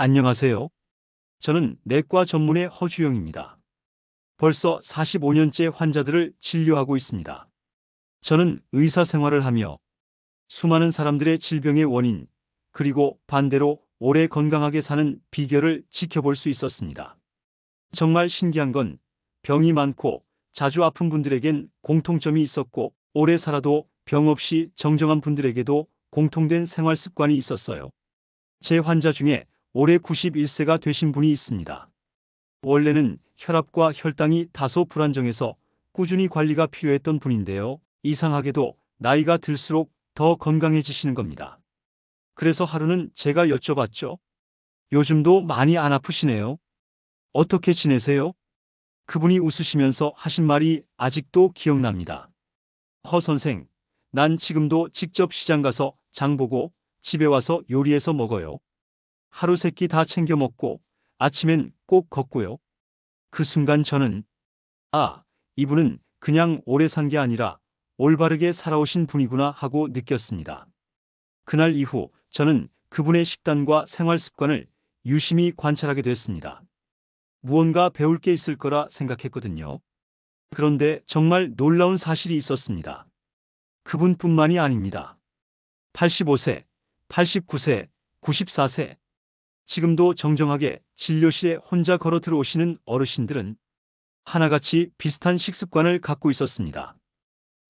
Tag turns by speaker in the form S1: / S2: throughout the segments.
S1: 안녕하세요. 저는 내과 전문의 허주영입니다. 벌써 45년째 환자들을 진료하고 있습니다. 저는 의사 생활을 하며 수많은 사람들의 질병의 원인, 그리고 반대로 오래 건강하게 사는 비결을 지켜볼 수 있었습니다. 정말 신기한 건 병이 많고 자주 아픈 분들에겐 공통점이 있었고 오래 살아도 병 없이 정정한 분들에게도 공통된 생활 습관이 있었어요. 제 환자 중에 올해 91세가 되신 분이 있습니다. 원래는 혈압과 혈당이 다소 불안정해서 꾸준히 관리가 필요했던 분인데요. 이상하게도 나이가 들수록 더 건강해지시는 겁니다. 그래서 하루는 제가 여쭤봤죠. 요즘도 많이 안 아프시네요. 어떻게 지내세요? 그분이 웃으시면서 하신 말이 아직도 기억납니다. 허 선생, 난 지금도 직접 시장 가서 장 보고 집에 와서 요리해서 먹어요. 하루 세 끼 다 챙겨 먹고 아침엔 꼭 걷고요. 그 순간 저는 아, 이분은 그냥 오래 산 게 아니라 올바르게 살아오신 분이구나 하고 느꼈습니다. 그날 이후 저는 그분의 식단과 생활 습관을 유심히 관찰하게 됐습니다. 무언가 배울 게 있을 거라 생각했거든요. 그런데 정말 놀라운 사실이 있었습니다. 그분뿐만이 아닙니다. 85세, 89세, 94세, 지금도 정정하게 진료실에 혼자 걸어 들어오시는 어르신들은 하나같이 비슷한 식습관을 갖고 있었습니다.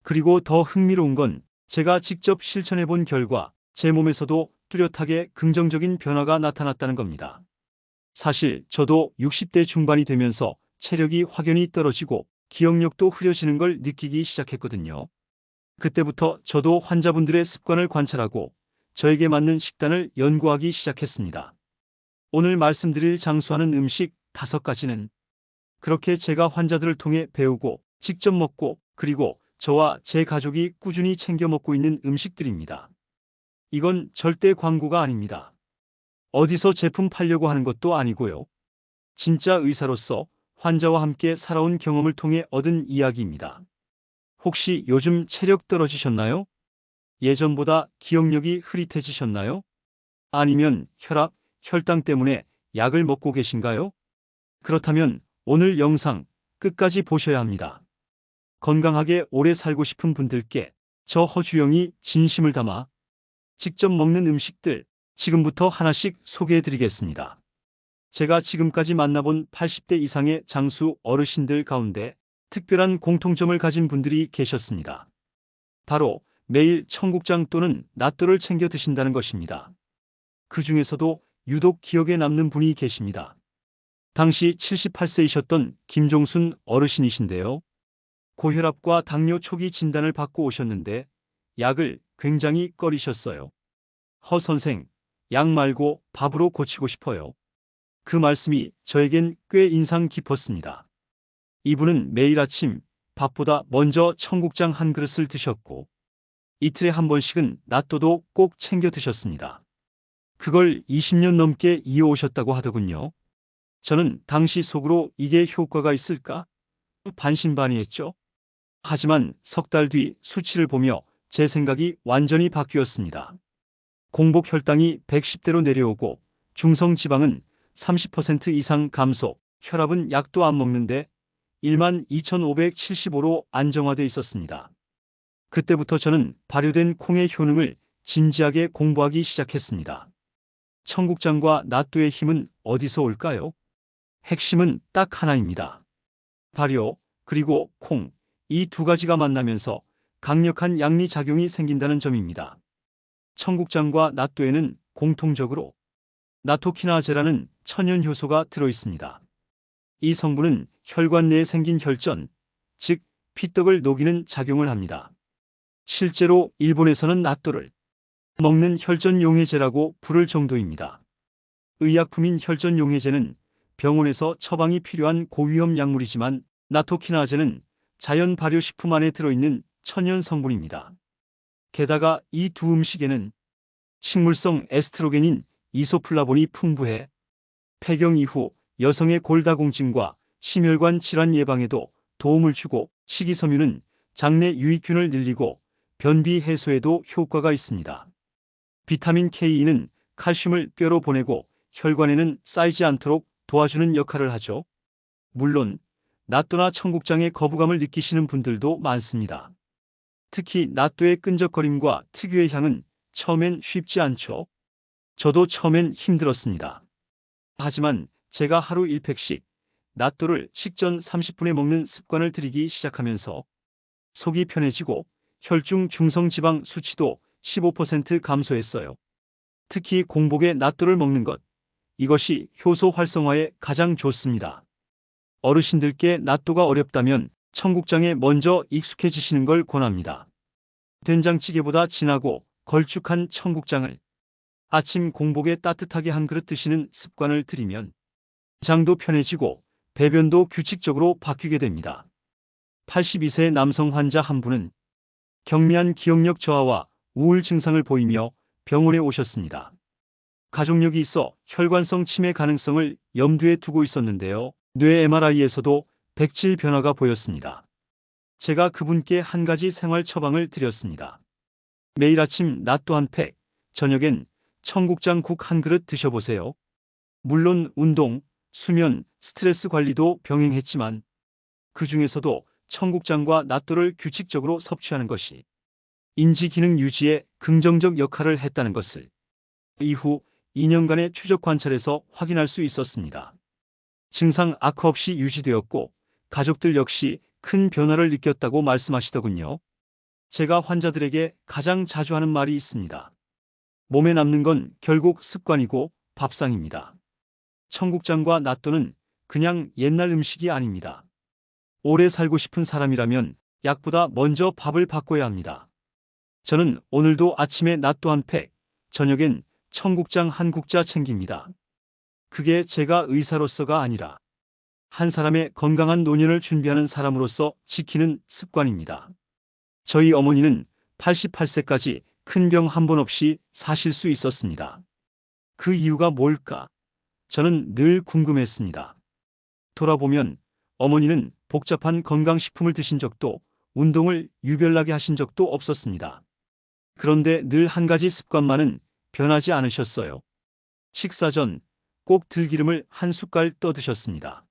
S1: 그리고 더 흥미로운 건 제가 직접 실천해 본 결과 제 몸에서도 뚜렷하게 긍정적인 변화가 나타났다는 겁니다. 사실 저도 60대 중반이 되면서 체력이 확연히 떨어지고 기억력도 흐려지는 걸 느끼기 시작했거든요. 그때부터 저도 환자분들의 습관을 관찰하고 저에게 맞는 식단을 연구하기 시작했습니다. 오늘 말씀드릴 장수하는 음식 다섯 가지는 그렇게 제가 환자들을 통해 배우고 직접 먹고 그리고 저와 제 가족이 꾸준히 챙겨 먹고 있는 음식들입니다. 이건 절대 광고가 아닙니다. 어디서 제품 팔려고 하는 것도 아니고요. 진짜 의사로서 환자와 함께 살아온 경험을 통해 얻은 이야기입니다. 혹시 요즘 체력 떨어지셨나요? 예전보다 기억력이 흐릿해지셨나요? 아니면 혈압, 혈당 때문에 약을 먹고 계신가요? 그렇다면 오늘 영상 끝까지 보셔야 합니다. 건강하게 오래 살고 싶은 분들께 저 허주영이 진심을 담아 직접 먹는 음식들 지금부터 하나씩 소개해 드리겠습니다. 제가 지금까지 만나본 80대 이상의 장수 어르신들 가운데 특별한 공통점을 가진 분들이 계셨습니다. 바로 매일 청국장 또는 낫또를 챙겨 드신다는 것입니다. 그 중에서도 유독 기억에 남는 분이 계십니다. 당시 78세이셨던 김종순 어르신이신데요. 고혈압과 당뇨 초기 진단을 받고 오셨는데 약을 굉장히 꺼리셨어요. 허 선생, 약 말고 밥으로 고치고 싶어요. 그 말씀이 저에겐 꽤 인상 깊었습니다. 이분은 매일 아침 밥보다 먼저 청국장 한 그릇을 드셨고 이틀에 한 번씩은 낫또도 꼭 챙겨 드셨습니다. 그걸 20년 넘게 이어오셨다고 하더군요. 저는 당시 속으로 이게 효과가 있을까? 반신반의했죠. 하지만 석 달 뒤 수치를 보며 제 생각이 완전히 바뀌었습니다. 공복 혈당이 110대로 내려오고 중성 지방은 30% 이상 감소, 혈압은 약도 안 먹는데 12,575로 안정화돼 있었습니다. 그때부터 저는 발효된 콩의 효능을 진지하게 공부하기 시작했습니다. 청국장과 낫또의 힘은 어디서 올까요? 핵심은 딱 하나입니다. 발효, 그리고 콩, 이 두 가지가 만나면서 강력한 양리 작용이 생긴다는 점입니다. 청국장과 낫또에는 공통적으로 나토키나제라는 천연 효소가 들어 있습니다. 이 성분은 혈관 내에 생긴 혈전, 즉 피떡을 녹이는 작용을 합니다. 실제로 일본에서는 낫또를 먹는 혈전용해제라고 부를 정도입니다. 의약품인 혈전용해제는 병원에서 처방이 필요한 고위험 약물이지만 나토키나제는 자연 발효식품 안에 들어있는 천연 성분입니다. 게다가 이 두 음식에는 식물성 에스트로겐인 이소플라본이 풍부해 폐경 이후 여성의 골다공증과 심혈관 질환 예방에도 도움을 주고 식이섬유는 장내 유익균을 늘리고 변비 해소에도 효과가 있습니다. 비타민 K는 칼슘을 뼈로 보내고 혈관에는 쌓이지 않도록 도와주는 역할을 하죠. 물론 낫또나 청국장에 거부감을 느끼시는 분들도 많습니다. 특히 낫또의 끈적거림과 특유의 향은 처음엔 쉽지 않죠. 저도 처음엔 힘들었습니다. 하지만 제가 하루 1팩씩 낫또를 식전 30분에 먹는 습관을 들이기 시작하면서 속이 편해지고 혈중 중성지방 수치도 15% 감소했어요. 특히 공복에 낫또를 먹는 것, 이것이 효소 활성화에 가장 좋습니다. 어르신들께 낫또가 어렵다면 청국장에 먼저 익숙해지시는 걸 권합니다. 된장찌개보다 진하고 걸쭉한 청국장을 아침 공복에 따뜻하게 한 그릇 드시는 습관을 들이면 장도 편해지고 배변도 규칙적으로 바뀌게 됩니다. 82세 남성 환자 한 분은 경미한 기억력 저하와 우울 증상을 보이며 병원에 오셨습니다. 가족력이 있어 혈관성 치매 가능성을 염두에 두고 있었는데요. 뇌 MRI에서도 백질 변화가 보였습니다. 제가 그분께 한 가지 생활 처방을 드렸습니다. 매일 아침 낫또 한 팩, 저녁엔 청국장 국 한 그릇 드셔보세요. 물론 운동, 수면, 스트레스 관리도 병행했지만 그 중에서도 청국장과 낫또를 규칙적으로 섭취하는 것이 인지 기능 유지에 긍정적 역할을 했다는 것을 이후 2년간의 추적 관찰에서 확인할 수 있었습니다. 증상 악화 없이 유지되었고 가족들 역시 큰 변화를 느꼈다고 말씀하시더군요. 제가 환자들에게 가장 자주 하는 말이 있습니다. 몸에 남는 건 결국 습관이고 밥상입니다. 청국장과 낫또는 그냥 옛날 음식이 아닙니다. 오래 살고 싶은 사람이라면 약보다 먼저 밥을 바꿔야 합니다. 저는 오늘도 아침에 낫또 한 팩, 저녁엔 청국장 한 국자 챙깁니다. 그게 제가 의사로서가 아니라 한 사람의 건강한 노년을 준비하는 사람으로서 지키는 습관입니다. 저희 어머니는 88세까지 큰 병 한 번 없이 사실 수 있었습니다. 그 이유가 뭘까? 저는 늘 궁금했습니다. 돌아보면 어머니는 복잡한 건강식품을 드신 적도 운동을 유별나게 하신 적도 없었습니다. 그런데 늘 한 가지 습관만은 변하지 않으셨어요. 식사 전 꼭 들기름을 한 숟갈 떠 드셨습니다.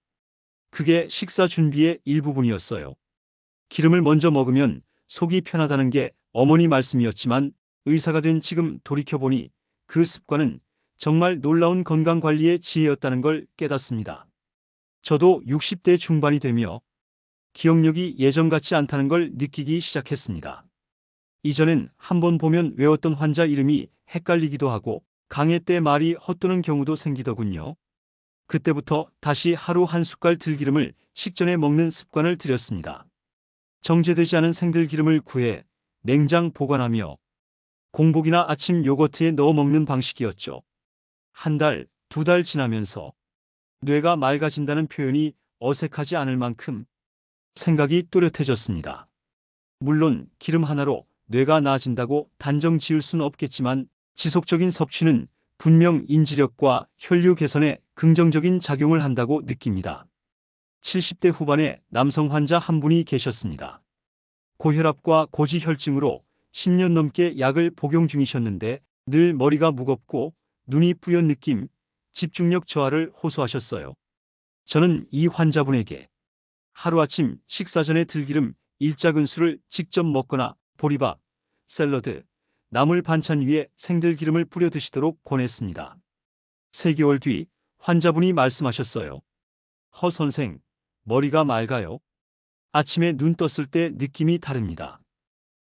S1: 그게 식사 준비의 일부분이었어요. 기름을 먼저 먹으면 속이 편하다는 게 어머니 말씀이었지만 의사가 된 지금 돌이켜보니 그 습관은 정말 놀라운 건강관리의 지혜였다는 걸 깨닫습니다. 저도 60대 중반이 되며 기억력이 예전 같지 않다는 걸 느끼기 시작했습니다. 이전엔 한 번 보면 외웠던 환자 이름이 헷갈리기도 하고 강의 때 말이 헛도는 경우도 생기더군요. 그때부터 다시 하루 한 숟갈 들기름을 식전에 먹는 습관을 들였습니다. 정제되지 않은 생들기름을 구해 냉장 보관하며 공복이나 아침 요거트에 넣어 먹는 방식이었죠. 한 달, 두 달 지나면서 뇌가 맑아진다는 표현이 어색하지 않을 만큼 생각이 또렷해졌습니다. 물론 기름 하나로 뇌가 나아진다고 단정 지을 수는 없겠지만 지속적인 섭취는 분명 인지력과 혈류 개선에 긍정적인 작용을 한다고 느낍니다. 70대 후반의 남성 환자 한 분이 계셨습니다. 고혈압과 고지혈증으로 10년 넘게 약을 복용 중이셨는데 늘 머리가 무겁고 눈이 뿌연 느낌, 집중력 저하를 호소하셨어요. 저는 이 환자분에게 하루아침 식사 전에 들기름 일작은수를 직접 먹거나 보리밥, 샐러드, 나물 반찬 위에 생들 기름을 뿌려 드시도록 권했습니다. 3개월 뒤 환자분이 말씀하셨어요. 허 선생, 머리가 맑아요. 아침에 눈 떴을 때 느낌이 다릅니다.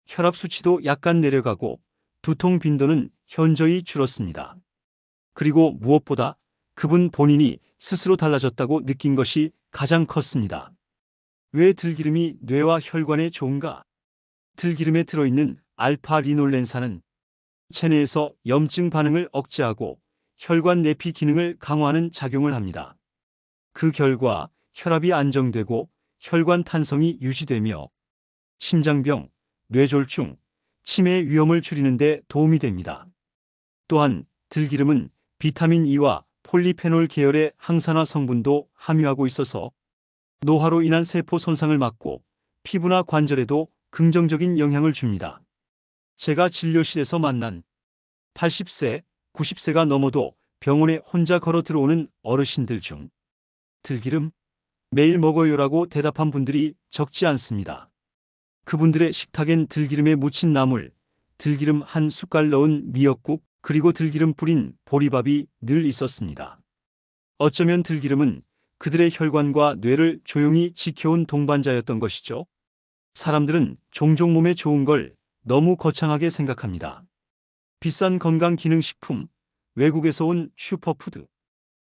S1: 혈압 수치도 약간 내려가고 두통 빈도는 현저히 줄었습니다. 그리고 무엇보다 그분 본인이 스스로 달라졌다고 느낀 것이 가장 컸습니다. 왜 들기름이 뇌와 혈관에 좋은가? 들기름에 들어있는 알파 리놀렌산은 체내에서 염증 반응을 억제하고 혈관 내피 기능을 강화하는 작용을 합니다. 그 결과 혈압이 안정되고 혈관 탄성이 유지되며 심장병, 뇌졸중, 치매 위험을 줄이는 데 도움이 됩니다. 또한 들기름은 비타민 E와 폴리페놀 계열의 항산화 성분도 함유하고 있어서 노화로 인한 세포 손상을 막고 피부나 관절에도 긍정적인 영향을 줍니다. 제가 진료실에서 만난 80세, 90세가 넘어도 병원에 혼자 걸어 들어오는 어르신들 중 들기름 매일 먹어요라고 대답한 분들이 적지 않습니다. 그분들의 식탁엔 들기름에 묻힌 나물, 들기름 한 숟갈 넣은 미역국, 그리고 들기름 뿌린 보리밥이 늘 있었습니다. 어쩌면 들기름은 그들의 혈관과 뇌를 조용히 지켜온 동반자였던 것이죠. 사람들은 종종 몸에 좋은 걸 너무 거창하게 생각합니다. 비싼 건강기능식품, 외국에서 온 슈퍼푸드.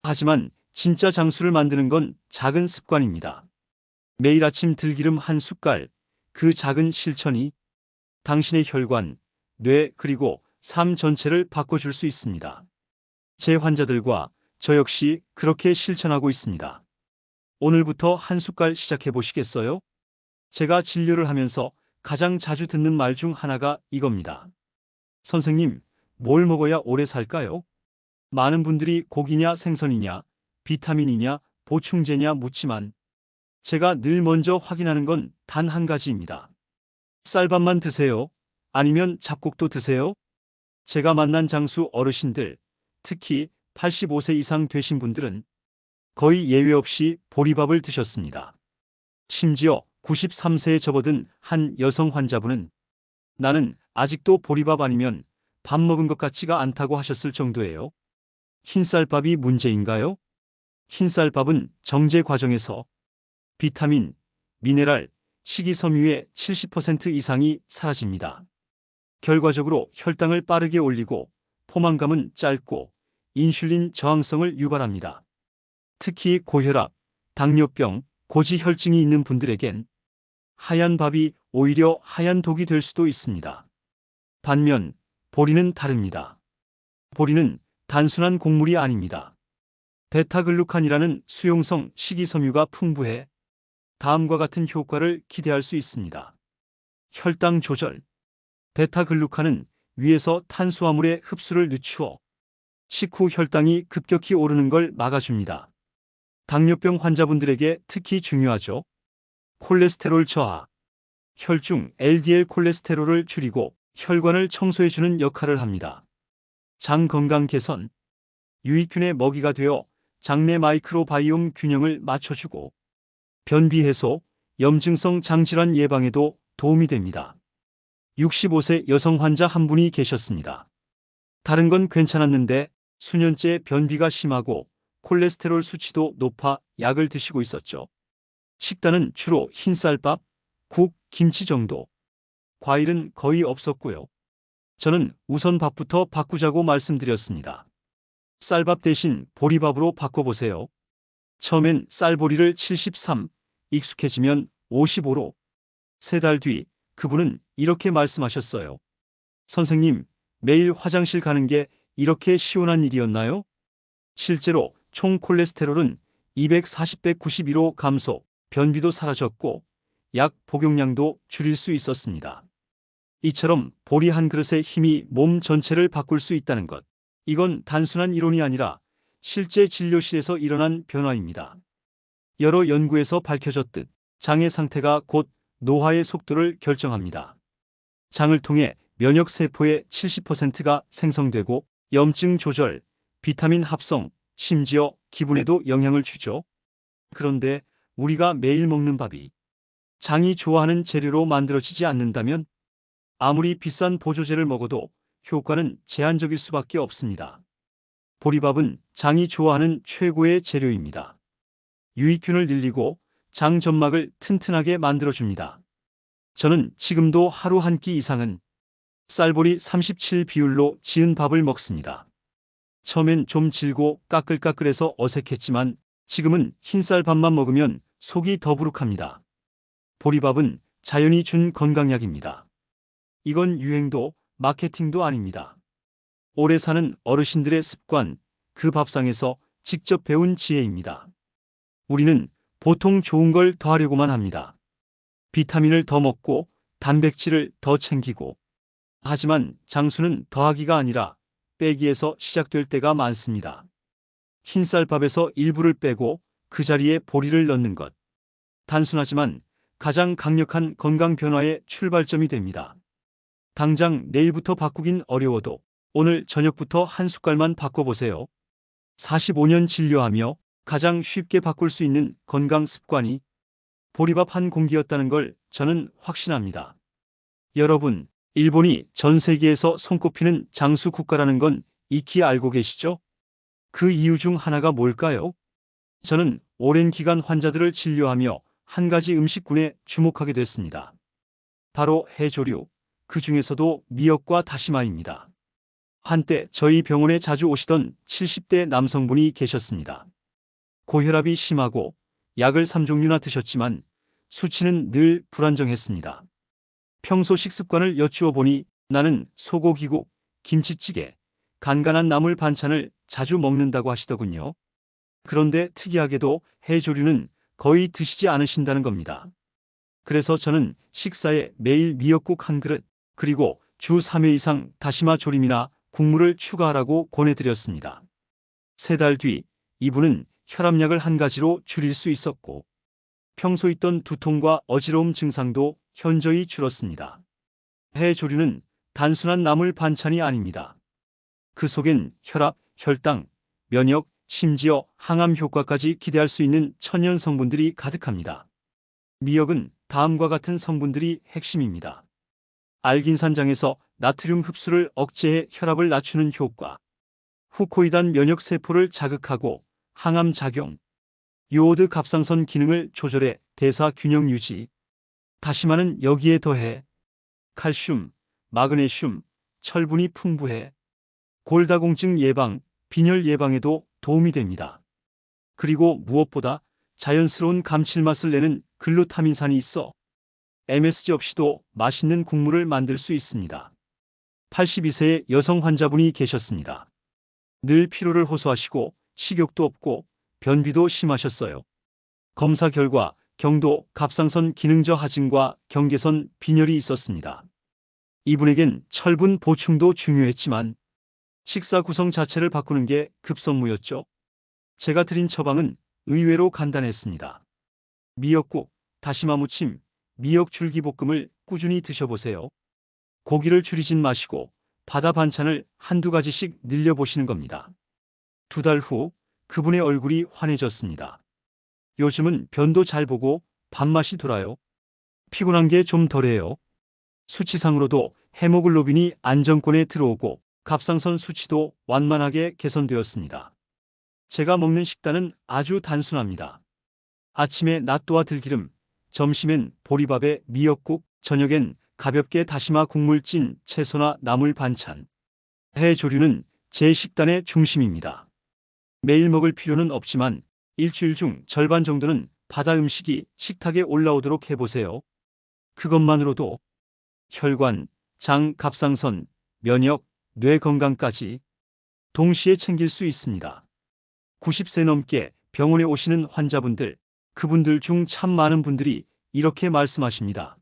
S1: 하지만 진짜 장수를 만드는 건 작은 습관입니다. 매일 아침 들기름 한 숟갈, 그 작은 실천이 당신의 혈관, 뇌 그리고 삶 전체를 바꿔줄 수 있습니다. 제 환자들과 저 역시 그렇게 실천하고 있습니다. 오늘부터 한 숟갈 시작해 보시겠어요? 제가 진료를 하면서 가장 자주 듣는 말 중 하나가 이겁니다. 선생님, 뭘 먹어야 오래 살까요? 많은 분들이 고기냐 생선이냐, 비타민이냐, 보충제냐 묻지만 제가 늘 먼저 확인하는 건 단 한 가지입니다. 쌀밥만 드세요? 아니면 잡곡도 드세요? 제가 만난 장수 어르신들, 특히 85세 이상 되신 분들은 거의 예외 없이 보리밥을 드셨습니다. 심지어 93세에 접어든 한 여성 환자분은 나는 아직도 보리밥 아니면 밥 먹은 것 같지가 않다고 하셨을 정도예요. 흰쌀밥이 문제인가요? 흰쌀밥은 정제 과정에서 비타민, 미네랄, 식이섬유의 70% 이상이 사라집니다. 결과적으로 혈당을 빠르게 올리고 포만감은 짧고 인슐린 저항성을 유발합니다. 특히 고혈압, 당뇨병, 고지혈증이 있는 분들에겐 하얀 밥이 오히려 하얀 독이 될 수도 있습니다. 반면 보리는 다릅니다. 보리는 단순한 곡물이 아닙니다. 베타글루칸이라는 수용성 식이섬유가 풍부해 다음과 같은 효과를 기대할 수 있습니다. 혈당 조절. 베타글루칸은 위에서 탄수화물의 흡수를 늦추어 식후 혈당이 급격히 오르는 걸 막아줍니다. 당뇨병 환자분들에게 특히 중요하죠. 콜레스테롤 저하. 혈중 LDL 콜레스테롤을 줄이고 혈관을 청소해주는 역할을 합니다. 장 건강 개선. 유익균의 먹이가 되어 장내 마이크로바이옴 균형을 맞춰주고 변비 해소, 염증성 장질환 예방에도 도움이 됩니다. 65세 여성 환자 한 분이 계셨습니다. 다른 건 괜찮았는데 수년째 변비가 심하고 콜레스테롤 수치도 높아 약을 드시고 있었죠. 식단은 주로 흰쌀밥, 국, 김치 정도. 과일은 거의 없었고요. 저는 우선 밥부터 바꾸자고 말씀드렸습니다. 쌀밥 대신 보리밥으로 바꿔보세요. 처음엔 쌀보리를 73, 익숙해지면 55로. 세 달 뒤 그분은 이렇게 말씀하셨어요. 선생님, 매일 화장실 가는 게 이렇게 시원한 일이었나요? 실제로 총 콜레스테롤은 240-192로 감소, 변비도 사라졌고 약 복용량도 줄일 수 있었습니다. 이처럼 보리 한 그릇의 힘이 몸 전체를 바꿀 수 있다는 것. 이건 단순한 이론이 아니라 실제 진료실에서 일어난 변화입니다. 여러 연구에서 밝혀졌듯 장의 상태가 곧 노화의 속도를 결정합니다. 장을 통해 면역 세포의 70%가 생성되고 염증 조절, 비타민 합성, 심지어 기분에도 영향을 주죠. 그런데 우리가 매일 먹는 밥이 장이 좋아하는 재료로 만들어지지 않는다면 아무리 비싼 보조제를 먹어도 효과는 제한적일 수밖에 없습니다. 보리밥은 장이 좋아하는 최고의 재료입니다. 유익균을 늘리고 장 점막을 튼튼하게 만들어줍니다. 저는 지금도 하루 한 끼 이상은 쌀보리 37 비율로 지은 밥을 먹습니다. 처음엔 좀 질고 까끌까끌해서 어색했지만 지금은 흰쌀 밥만 먹으면 속이 더부룩합니다. 보리밥은 자연이 준 건강약입니다. 이건 유행도 마케팅도 아닙니다. 오래 사는 어르신들의 습관, 그 밥상에서 직접 배운 지혜입니다. 우리는 보통 좋은 걸 더하려고만 합니다. 비타민을 더 먹고 단백질을 더 챙기고 하지만 장수는 더하기가 아니라 빼기에서 시작될 때가 많습니다. 흰쌀밥에서 일부를 빼고 그 자리에 보리를 넣는 것. 단순하지만 가장 강력한 건강 변화의 출발점이 됩니다. 당장 내일부터 바꾸긴 어려워도 오늘 저녁부터 한 숟갈만 바꿔보세요. 45년 진료하며 가장 쉽게 바꿀 수 있는 건강 습관이 보리밥 한 공기였다는 걸 저는 확신합니다. 여러분, 일본이 전 세계에서 손꼽히는 장수 국가라는 건 익히 알고 계시죠? 그 이유 중 하나가 뭘까요? 저는 오랜 기간 환자들을 진료하며 한 가지 음식군에 주목하게 됐습니다. 바로 해조류, 그 중에서도 미역과 다시마입니다. 한때 저희 병원에 자주 오시던 70대 남성분이 계셨습니다. 고혈압이 심하고 약을 3종류나 드셨지만 수치는 늘 불안정했습니다. 평소 식습관을 여쭈어 보니 나는 소고기국, 김치찌개, 간간한 나물 반찬을 자주 먹는다고 하시더군요. 그런데 특이하게도 해조류는 거의 드시지 않으신다는 겁니다. 그래서 저는 식사에 매일 미역국 한 그릇, 그리고 주 3회 이상 다시마 조림이나 국물을 추가하라고 권해드렸습니다. 세 달 뒤 이분은 혈압약을 한 가지로 줄일 수 있었고 평소 있던 두통과 어지러움 증상도 현저히 줄었습니다. 해조류는 단순한 나물 반찬이 아닙니다. 그 속엔 혈압, 혈당, 면역, 심지어 항암 효과까지 기대할 수 있는 천연 성분들이 가득합니다. 미역은 다음과 같은 성분들이 핵심입니다. 알긴산장에서 나트륨 흡수를 억제해 혈압을 낮추는 효과, 후코이단 면역 세포를 자극하고 항암 작용, 요오드 갑상선 기능을 조절해 대사 균형 유지, 다시마는 여기에 더해 칼슘, 마그네슘, 철분이 풍부해 골다공증 예방, 빈혈 예방에도 도움이 됩니다. 그리고 무엇보다 자연스러운 감칠맛을 내는 글루타민산이 있어 MSG 없이도 맛있는 국물을 만들 수 있습니다. 82세의 여성 환자분이 계셨습니다. 늘 피로를 호소하시고 식욕도 없고 변비도 심하셨어요. 검사 결과 경도 갑상선 기능저 하진과 경계선 빈혈이 있었습니다. 이분에겐 철분 보충도 중요했지만 식사 구성 자체를 바꾸는 게 급선무였죠. 제가 드린 처방은 의외로 간단했습니다. 미역국, 다시마 무침, 미역 줄기볶음을 꾸준히 드셔보세요. 고기를 줄이진 마시고 바다 반찬을 한두 가지씩 늘려보시는 겁니다. 두 달 후 그분의 얼굴이 환해졌습니다. 요즘은 변도 잘 보고 밥맛이 돌아요. 피곤한 게 좀 덜해요. 수치상으로도 헤모글로빈이 안정권에 들어오고 갑상선 수치도 완만하게 개선되었습니다. 제가 먹는 식단은 아주 단순합니다. 아침에 낫또와 들기름, 점심엔 보리밥에 미역국, 저녁엔 가볍게 다시마 국물 찐 채소나 나물 반찬. 해 조류는 제 식단의 중심입니다. 매일 먹을 필요는 없지만 일주일 중 절반 정도는 바다 음식이 식탁에 올라오도록 해보세요. 그것만으로도 혈관, 장, 갑상선, 면역, 뇌 건강까지 동시에 챙길 수 있습니다. 90세 넘게 병원에 오시는 환자분들, 그분들 중 참 많은 분들이 이렇게 말씀하십니다.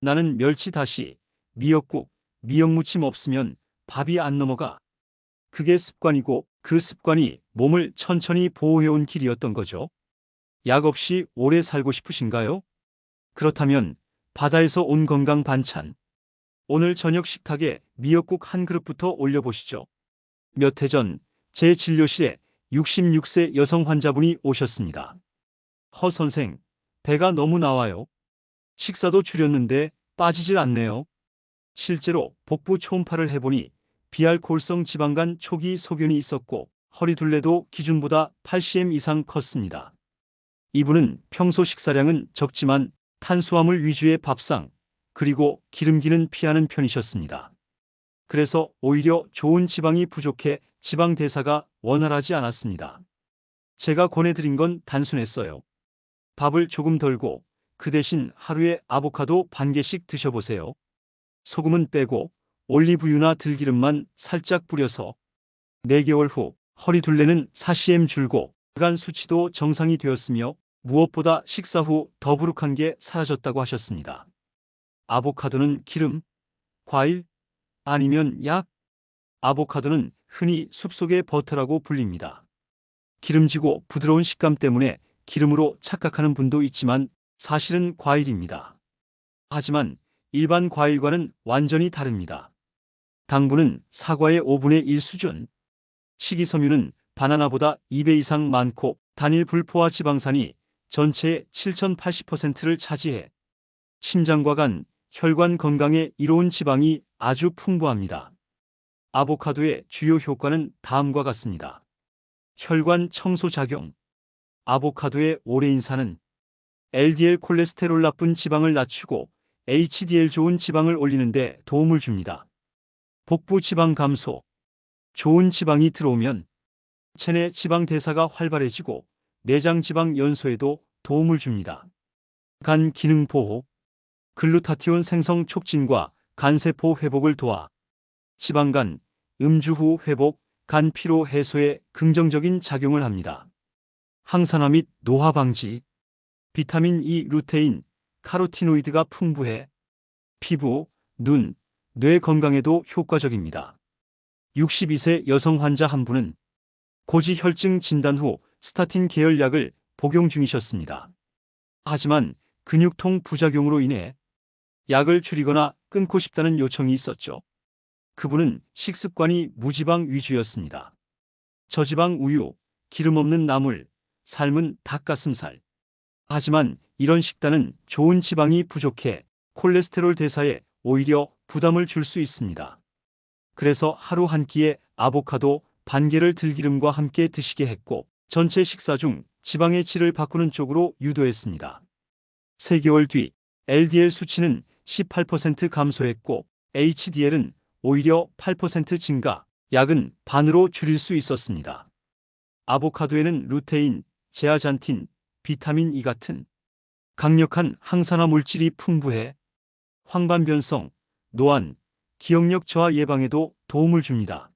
S1: 나는 멸치 다시, 미역국, 미역무침 없으면 밥이 안 넘어가. 그게 습관이고 그 습관이 몸을 천천히 보호해온 길이었던 거죠. 약 없이 오래 살고 싶으신가요? 그렇다면 바다에서 온 건강 반찬. 오늘 저녁 식탁에 미역국 한 그릇부터 올려보시죠. 몇 해 전 제 진료실에 66세 여성 환자분이 오셨습니다. 허 선생, 배가 너무 나와요. 식사도 줄였는데 빠지질 않네요. 실제로 복부 초음파를 해보니 비알코올성 지방간 초기 소견이 있었고 허리 둘레도 기준보다 8cm 이상 컸습니다. 이분은 평소 식사량은 적지만 탄수화물 위주의 밥상, 그리고 기름기는 피하는 편이셨습니다. 그래서 오히려 좋은 지방이 부족해 지방 대사가 원활하지 않았습니다. 제가 권해드린 건 단순했어요. 밥을 조금 덜고 그 대신 하루에 아보카도 반 개씩 드셔보세요. 소금은 빼고 올리브유나 들기름만 살짝 뿌려서 4개월 후 허리 둘레는 4cm 줄고 간 수치도 정상이 되었으며 무엇보다 식사 후 더부룩한 게 사라졌다고 하셨습니다. 아보카도는 기름, 과일, 아니면 약. 아보카도는 흔히 숲속의 버터라고 불립니다. 기름지고 부드러운 식감 때문에 기름으로 착각하는 분도 있지만 사실은 과일입니다. 하지만 일반 과일과는 완전히 다릅니다. 당분은 사과의 5분의 1 수준, 식이섬유는 바나나보다 2배 이상 많고 단일 불포화 지방산이 전체의 7,080%를 차지해 심장과 간, 혈관 건강에 이로운 지방이 아주 풍부합니다. 아보카도의 주요 효과는 다음과 같습니다. 혈관 청소 작용. 아보카도의 오래 인산은 LDL 콜레스테롤 나쁜 지방을 낮추고 HDL 좋은 지방을 올리는데 도움을 줍니다. 복부 지방 감소. 좋은 지방이 들어오면 체내 지방 대사가 활발해지고 내장 지방 연소에도 도움을 줍니다. 간 기능 보호. 글루타티온 생성 촉진과 간세포 회복을 도와 지방간, 음주 후 회복, 간 피로 해소에 긍정적인 작용을 합니다. 항산화 및 노화 방지, 비타민 E, 루테인, 카로티노이드가 풍부해 피부, 눈, 뇌 건강에도 효과적입니다. 62세 여성 환자 한 분은 고지혈증 진단 후 스타틴 계열 약을 복용 중이셨습니다. 하지만 근육통 부작용으로 인해 약을 줄이거나 끊고 싶다는 요청이 있었죠. 그분은 식습관이 무지방 위주였습니다. 저지방 우유, 기름 없는 나물, 삶은 닭가슴살. 하지만 이런 식단은 좋은 지방이 부족해 콜레스테롤 대사에 오히려 부담을 줄 수 있습니다. 그래서 하루 한 끼에 아보카도 반 개를 들기름과 함께 드시게 했고 전체 식사 중 지방의 질을 바꾸는 쪽으로 유도했습니다. 3개월 뒤 LDL 수치는 18% 감소했고 HDL은 오히려 8% 증가, 약은 반으로 줄일 수 있었습니다. 아보카도에는 루테인, 제아잔틴, 비타민 E 같은 강력한 항산화 물질이 풍부해 황반변성, 노안, 기억력 저하 예방에도 도움을 줍니다.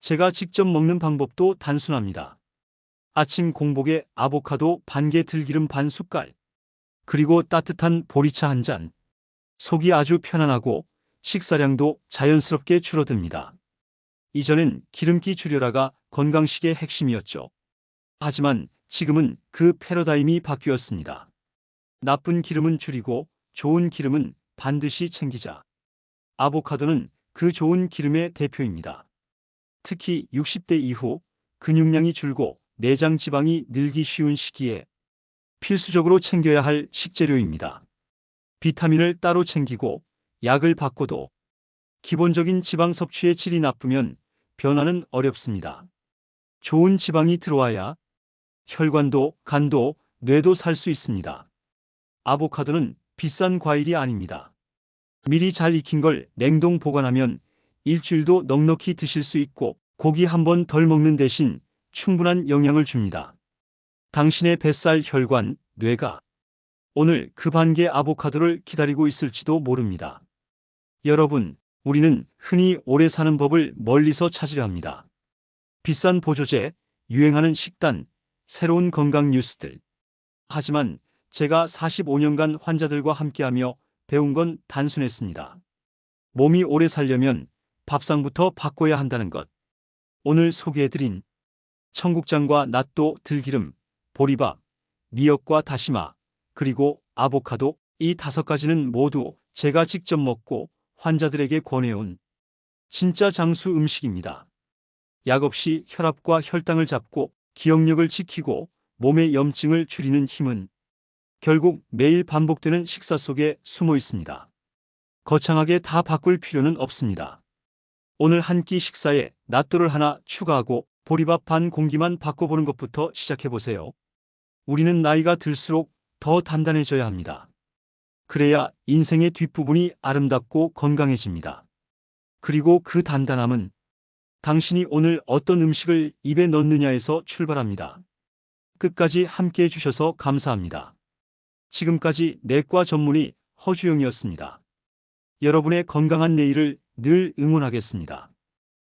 S1: 제가 직접 먹는 방법도 단순합니다. 아침 공복에 아보카도 반 개 들기름 반 숟갈, 그리고 따뜻한 보리차 한 잔. 속이 아주 편안하고 식사량도 자연스럽게 줄어듭니다. 이전엔 기름기 줄여라가 건강식의 핵심이었죠. 하지만 지금은 그 패러다임이 바뀌었습니다. 나쁜 기름은 줄이고 좋은 기름은 반드시 챙기자. 아보카도는 그 좋은 기름의 대표입니다. 특히 60대 이후 근육량이 줄고 내장 지방이 늘기 쉬운 시기에 필수적으로 챙겨야 할 식재료입니다. 비타민을 따로 챙기고 약을 바꿔도 기본적인 지방 섭취의 질이 나쁘면 변화는 어렵습니다. 좋은 지방이 들어와야 혈관도 간도 뇌도 살 수 있습니다. 아보카도는 비싼 과일이 아닙니다. 미리 잘 익힌 걸 냉동 보관하면 일주일도 넉넉히 드실 수 있고 고기 한 번 덜 먹는 대신 충분한 영양을 줍니다. 당신의 뱃살 혈관, 뇌가 오늘 그 반개 아보카도를 기다리고 있을지도 모릅니다. 여러분, 우리는 흔히 오래 사는 법을 멀리서 찾으려 합니다. 비싼 보조제, 유행하는 식단, 새로운 건강 뉴스들. 하지만 제가 45년간 환자들과 함께하며 배운 건 단순했습니다. 몸이 오래 살려면 밥상부터 바꿔야 한다는 것. 오늘 소개해드린 청국장과 낫또 들기름, 보리밥, 미역과 다시마, 그리고 아보카도 이 다섯 가지는 모두 제가 직접 먹고 환자들에게 권해온 진짜 장수 음식입니다. 약 없이 혈압과 혈당을 잡고 기억력을 지키고 몸의 염증을 줄이는 힘은 결국 매일 반복되는 식사 속에 숨어 있습니다. 거창하게 다 바꿀 필요는 없습니다. 오늘 한 끼 식사에 낫또를 하나 추가하고 보리밥 반 공기만 바꿔보는 것부터 시작해보세요. 우리는 나이가 들수록 더 단단해져야 합니다. 그래야 인생의 뒷부분이 아름답고 건강해집니다. 그리고 그 단단함은 당신이 오늘 어떤 음식을 입에 넣느냐에서 출발합니다. 끝까지 함께 해주셔서 감사합니다. 지금까지 내과 전문의 허주영이었습니다. 여러분의 건강한 내일을 늘 응원하겠습니다.